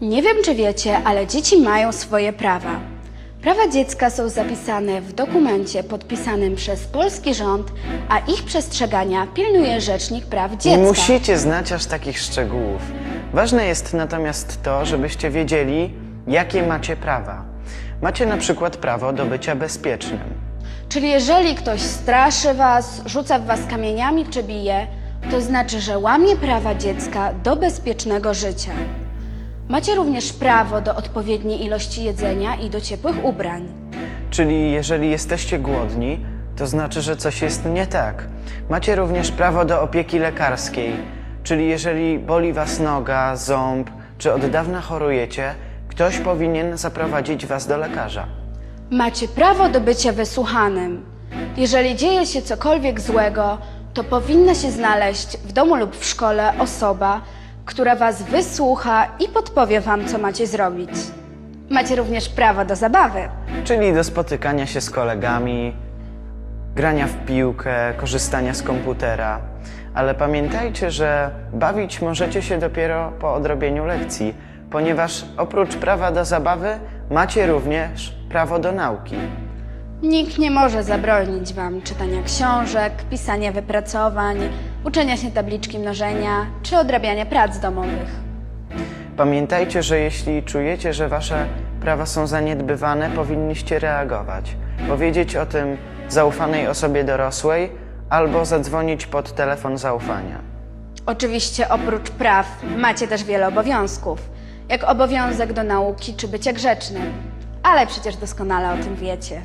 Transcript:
Nie wiem, czy wiecie, ale dzieci mają swoje prawa. Prawa dziecka są zapisane w dokumencie podpisanym przez polski rząd, a ich przestrzegania pilnuje Rzecznik Praw Dziecka. Musicie znać aż takich szczegółów. Ważne jest natomiast to, żebyście wiedzieli, jakie macie prawa. Macie na przykład prawo do bycia bezpiecznym. Czyli jeżeli ktoś straszy was, rzuca w was kamieniami czy bije, to znaczy, że łamie prawa dziecka do bezpiecznego życia. Macie również prawo do odpowiedniej ilości jedzenia i do ciepłych ubrań. Czyli jeżeli jesteście głodni, to znaczy, że coś jest nie tak. Macie również prawo do opieki lekarskiej, czyli jeżeli boli was noga, ząb, czy od dawna chorujecie, ktoś powinien zaprowadzić was do lekarza. Macie prawo do bycia wysłuchanym. Jeżeli dzieje się cokolwiek złego, to powinna się znaleźć w domu lub w szkole osoba, która was wysłucha i podpowie wam, co macie zrobić. Macie również prawo do zabawy. Czyli do spotykania się z kolegami, grania w piłkę, korzystania z komputera. Ale pamiętajcie, że bawić możecie się dopiero po odrobieniu lekcji, ponieważ oprócz prawa do zabawy macie również prawo do nauki. Nikt nie może zabronić wam czytania książek, pisania wypracowań, uczenia się tabliczki mnożenia czy odrabiania prac domowych. Pamiętajcie, że jeśli czujecie, że wasze prawa są zaniedbywane, powinniście reagować. Powiedzieć o tym zaufanej osobie dorosłej albo zadzwonić pod telefon zaufania. Oczywiście oprócz praw macie też wiele obowiązków, jak obowiązek do nauki czy bycia grzecznym, ale przecież doskonale o tym wiecie.